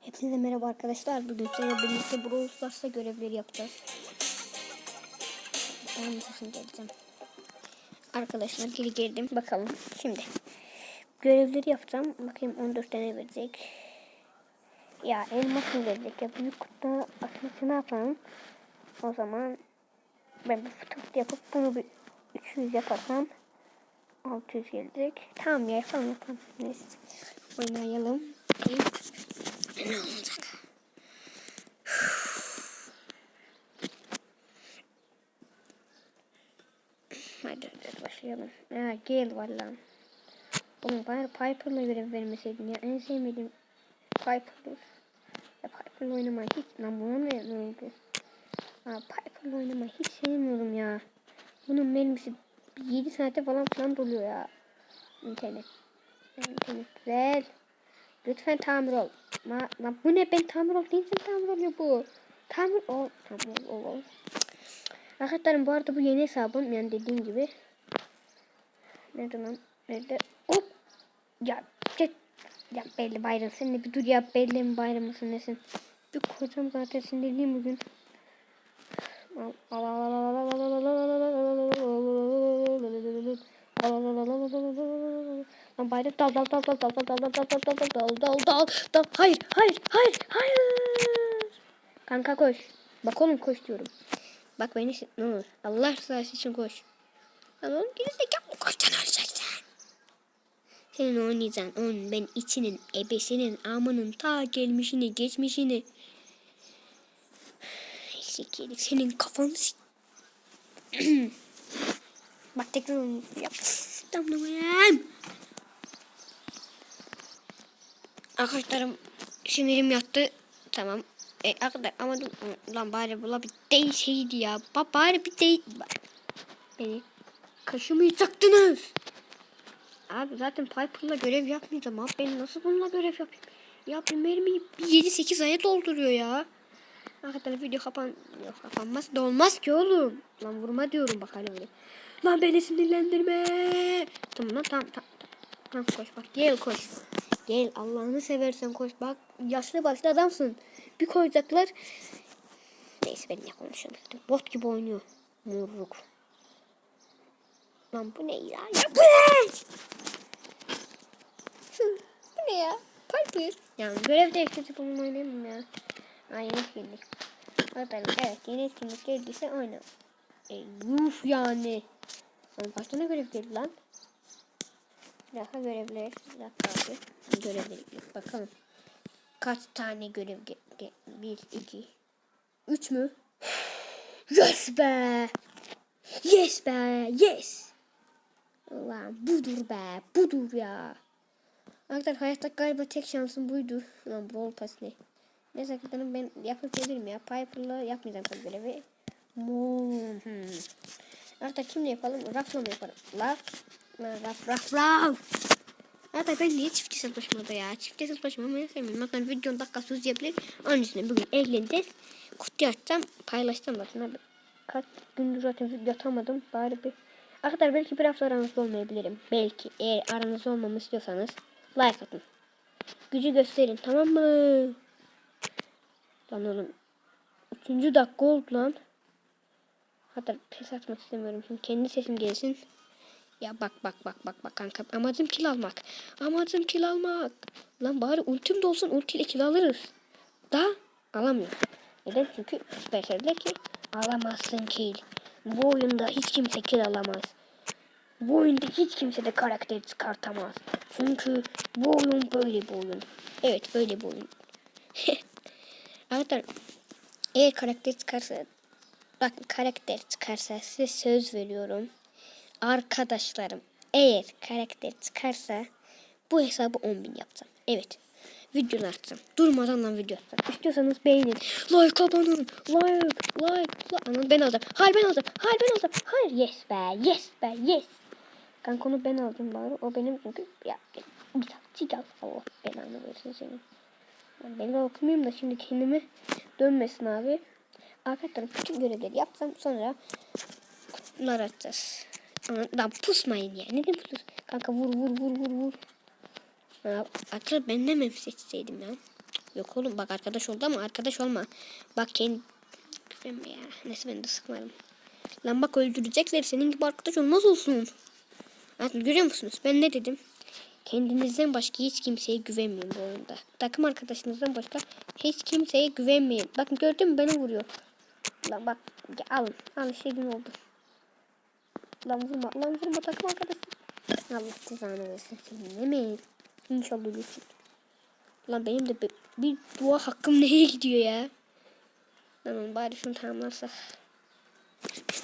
Hepinize merhaba arkadaşlar. Bugün seninle birlikte Brawl Stars'ta görevleri yapacağız. Ben sesim geleceğim. Arkadaşlar geri girdim. Bakalım şimdi. Görevleri yapacağım. Bakayım 14 tane verecek. Ya elmas mı verecek ya? Büyük kutu açması ne yapalım? O zaman ben bir fıtık yapıp bunu bir 300 yaparsam 600 gelecek. Tamam ya yapalım yapalım. Neyse. Oynayalım. Ne olacak? Hadi hadi başlayalım. Ha Gale var lan. Oğlum bana Piper'la görev vermeseydin ya. En sevmediğim Piper'dır. Ya Piper'la oynamayı hiç... Lan buna ne ne oldu? Ha Piper'la oynamayı hiç sevmiyorum ya. Bunun mermisi 7 saate falan falan doluyor ya. İnternet. İnternet güzel. Lütfen tamir ol. Ma, lan bu ne ben tamir ol değilsin tamir oluyor bu. Tamir ol. Tamir ol ol. Arkadaşlarım bu arada bu yeni hesabım yani dediğim gibi. Nerede lan? Nerede? Hop. Ya çek. Ya belli bayram sen de bir dur ya belli mi bayram mısın nesin? Bir kocam zaten sinirliyim bugün. Al al al al al al al al Lan bayrak dal dal dal dal dal dal dal dal dal dal dal dal dal dal dal hayır hayır hayır hayır kanka koş bak oğlum koş diyorum bak beni ne olur Allah rızası için koş lan oğlum gerizekalı koştan öleceksin senin oynayacaksın onun ben içinin ebesinin amının ta gelmişini geçmişini Sikeydik senin kafanı Bak tekrar oynuyor. Yap. Damlamayayım. Arkadaşlarım sinirim yattı. Tamam. E, arkadaşlar ama lan bari bula bir değişeydi ya. Ba, bari bir değ... Bak. Beni kaşımayacaktınız. Abi zaten Piper'la görev yapmayacağım. Abi ben nasıl bununla görev yapayım? Ya bir mermiyi bir 7-8 aya dolduruyor ya. Arkadaşlar video kapan... Yok kapanmaz da olmaz ki oğlum. Lan vurma diyorum bak hala öyle. Lan beni sinirlendirme. Tamam lan tamam tamam. Tamam koş bak gel koş. Gel Allah'ını seversen koş bak. Yaşlı başlı adamsın. Bir koyacaklar. Neyse ben ne konuşuyorum. Bot gibi oynuyor. Murruk. Lan bu ne ya? Ya bu ne? Bu ne ya? Piper. Yani görev değiştirip bunu oynayayım ya. Ay yeni etkinlik. Bakalım evet yeni etkinlik geldiyse oyna. E, yuh yani. Lan kaç tane görev geldi lan? Bir dakika görevler. Bir dakika abi. Görevleri bakalım. Kaç tane görev ge ge Bir, iki, üç mü? Yes be! Yes be! Yes! Ulan budur be! Budur ya! Arkadaşlar hayatta galiba tek şansım buydu. Lan bol pas ne? Neyse arkadaşlarım ben yapıp gelirim ya. Piper'la yapmayacağım bu görevi. Hmm. Artık kimle yapalım? Rafla mı yapalım? Raf. Raf raf raf. Hatta ben niye çift hesaplaşmada ya? Çift hesaplaşma ben sevmiyorum. Bakın videonun dakikası uzayabilir. Onun üstüne bugün eğleneceğiz. Kutu açacağım. Paylaşacağım zaten abi. Kaç gündür zaten video atamadım. Bari bir... Arkadaşlar belki bir hafta aranızda olmayabilirim. Belki. Eğer aranızda olmamı istiyorsanız like atın. Gücü gösterin tamam mı? Lan oğlum. Üçüncü dakika oldu lan. Hatta pes atmak istemiyorum. Şimdi kendi sesim gelsin. Ya bak bak bak bak bak kanka. Amacım kill almak. Amacım kill almak. Lan bari ultim de olsun ultiyle kill alırız. Da alamıyor. Neden? Çünkü Supercell'de ki alamazsın kill. Bu oyunda hiç kimse kill alamaz. Bu oyunda hiç kimse de karakter çıkartamaz. Çünkü bu oyun böyle bir oyun. Evet böyle bir oyun. Arkadaşlar eğer karakter çıkarsa bak karakter çıkarsa size söz veriyorum. Arkadaşlarım eğer karakter çıkarsa bu hesabı 10.000 yapacağım. Evet. Videolar atacağım. Durmadan lan video atacağım. İstiyorsanız beğenin. Like abanın. Like, like, like. Ben alacağım. Hayır ben alacağım. Hayır ben alacağım. Hayır yes be. Yes be. Yes. Kanka onu ben aldım bari. O benim çünkü ya bir taktik al. Allah belanı versin senin. Yani ben de okumayayım da şimdi kendimi dönmesin abi. Arkadaşlar küçük görevleri yapsam sonra kutular atacağız. Lan pusmayın ya. Neden pus? Kanka vur vur vur vur vur. Ya, ben de mi seçseydim ya? Yok oğlum bak arkadaş oldu ama arkadaş olma. Bak kendi... Ya. Neyse ben de sıkmadım. Lan bak öldürecekler. Senin gibi arkadaş olmaz olsun. Artık görüyor musunuz? Ben ne dedim? Kendinizden başka hiç kimseye güvenmeyin bu oyunda. Takım arkadaşınızdan başka hiç kimseye güvenmeyin. Bakın gördün mü beni vuruyor. Lan bak alın. Al istediğin oldu. Lan vurma. Lan vurma takım arkadaşım. Allah cezanı versin seni. Ne mi? İnşallah ölürsün. Lan benim de bir, bir dua hakkım neye gidiyor ya? Oğlum bari şunu tamamlarsak.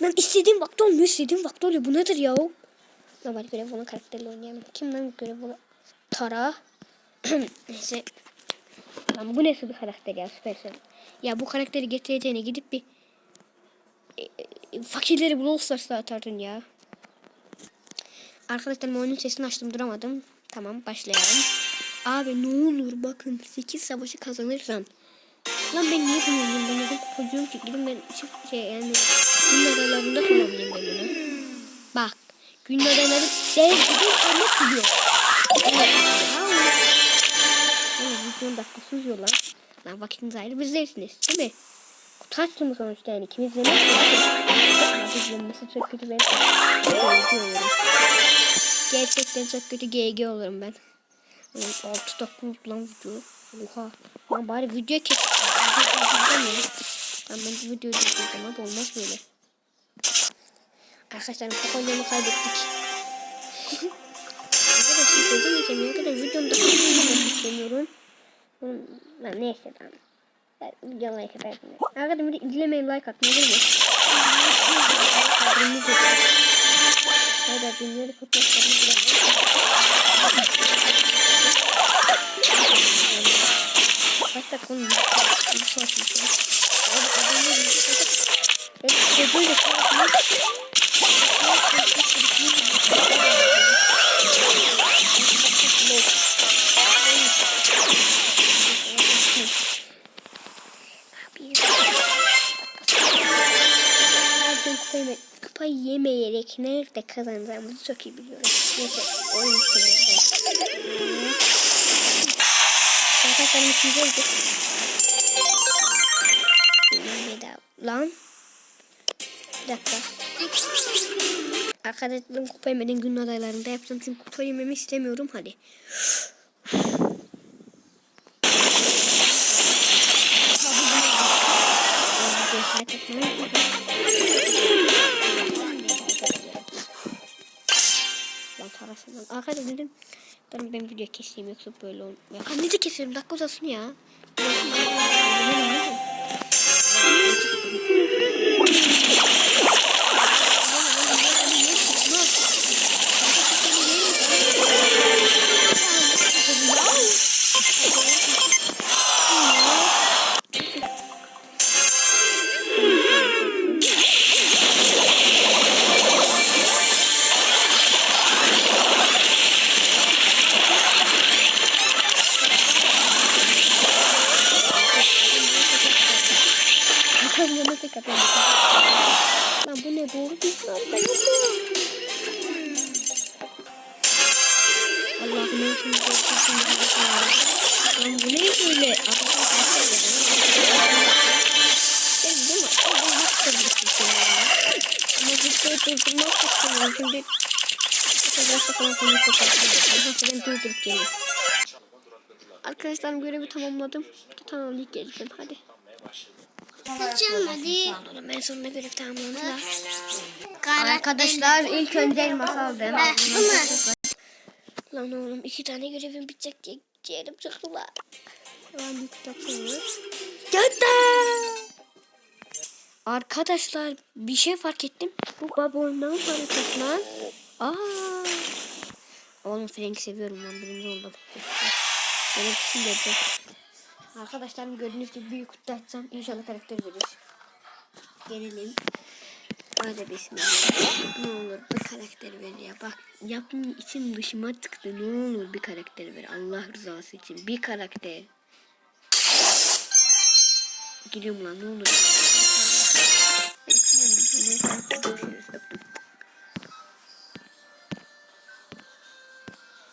Lan istediğim vakti olmuyor. istediğim vakti oluyor. Bu nedir ya? Lan bari görev olan karakterle oynayalım. Kim lan görev olan? Tara. Neyse. Lan bu nasıl bir karakter ya Supercell. Ya bu karakteri getireceğine gidip bir e, fakirleri Brawl Stars'ta atardın ya. Arkadaşlar oyunun sesini açtım duramadım. Tamam başlayalım. Abi ne olur bakın 8 savaşı kazanırsam. Lan ben niye bunu oynayayım? Ben neden çocuğum ki gidin ben çift şey yani gün aralarında kullanayım ben bunu. Bak gün araları dev gibi ama gidiyor. Evet, videonun dakikası uzuyor lan. Lan vakitiniz ayrı bizlersiniz değil mi? Kutu açtım sonuçta yani. Kim? Abi izlenmesi çok kötü ben. Gerçekten çok kötü GG olurum ben. Oğlum 6 dakika oldu lan video. Oha. Lan bari video kes. Lan ben bu videoyu izleyeceğim abi olmaz böyle. Arkadaşlar kapanyanı kaybettik. Arkadaşlar izlemeyeceğim ya kadar videonun daha izlemek istemiyorum. Lan neyse lan. Ben video like atarım. Arkadaşlar video izlemeyin like atmayı yok. Hayda dünyada fotoğraflarını dakika olmuş? Bir Nereden yemeyerek nerede kazanacağımızı çok iyi biliyorum. Neyse oyun kuruyorum. Arkadaşlarım ikinci oldu. Lan. Bir dakika. Arkadaşlarım kupa yemeden günün adaylarında yapacağım. Çünkü kupa yememi istemiyorum. Hadi. Arkadaşlar dedim. Tamam ben video keseyim yoksa böyle olmuyor. De keserim dakika uzasın ya. Lan bu ne böyle? Arkadaşlar Ben değil mi? Ben nasıl durdurmak Ama videoyu durdurmak istemiyorum. Şimdi Arkadaşlar falan konuyu kopartacağım. Ben durdurup geleyim. Arkadaşlar görevi tamamladım. Tamamlayıp geleceğim. Hadi. Açalım hadi. En sonunda görev. Karakter- Arkadaşlar ilk önce elmas aldım. Lan oğlum iki tane görevim bitecek diye ciğerim çıktı lan. Lan bir. Gönder. Arkadaşlar bir şey fark ettim. Bu babondan haritası lan. Aa. Oğlum Frank'i seviyorum lan birinci oldum. Benim kişim dedi. Arkadaşlar gördüğünüz gibi büyük kutu açsam inşallah karakter verir. Gelelim. Olur bir ya. Bak yapım için dışıma çıktı. Ne olur bir karakter ver. Allah rızası için bir karakter. Giriyorum lan ne olur.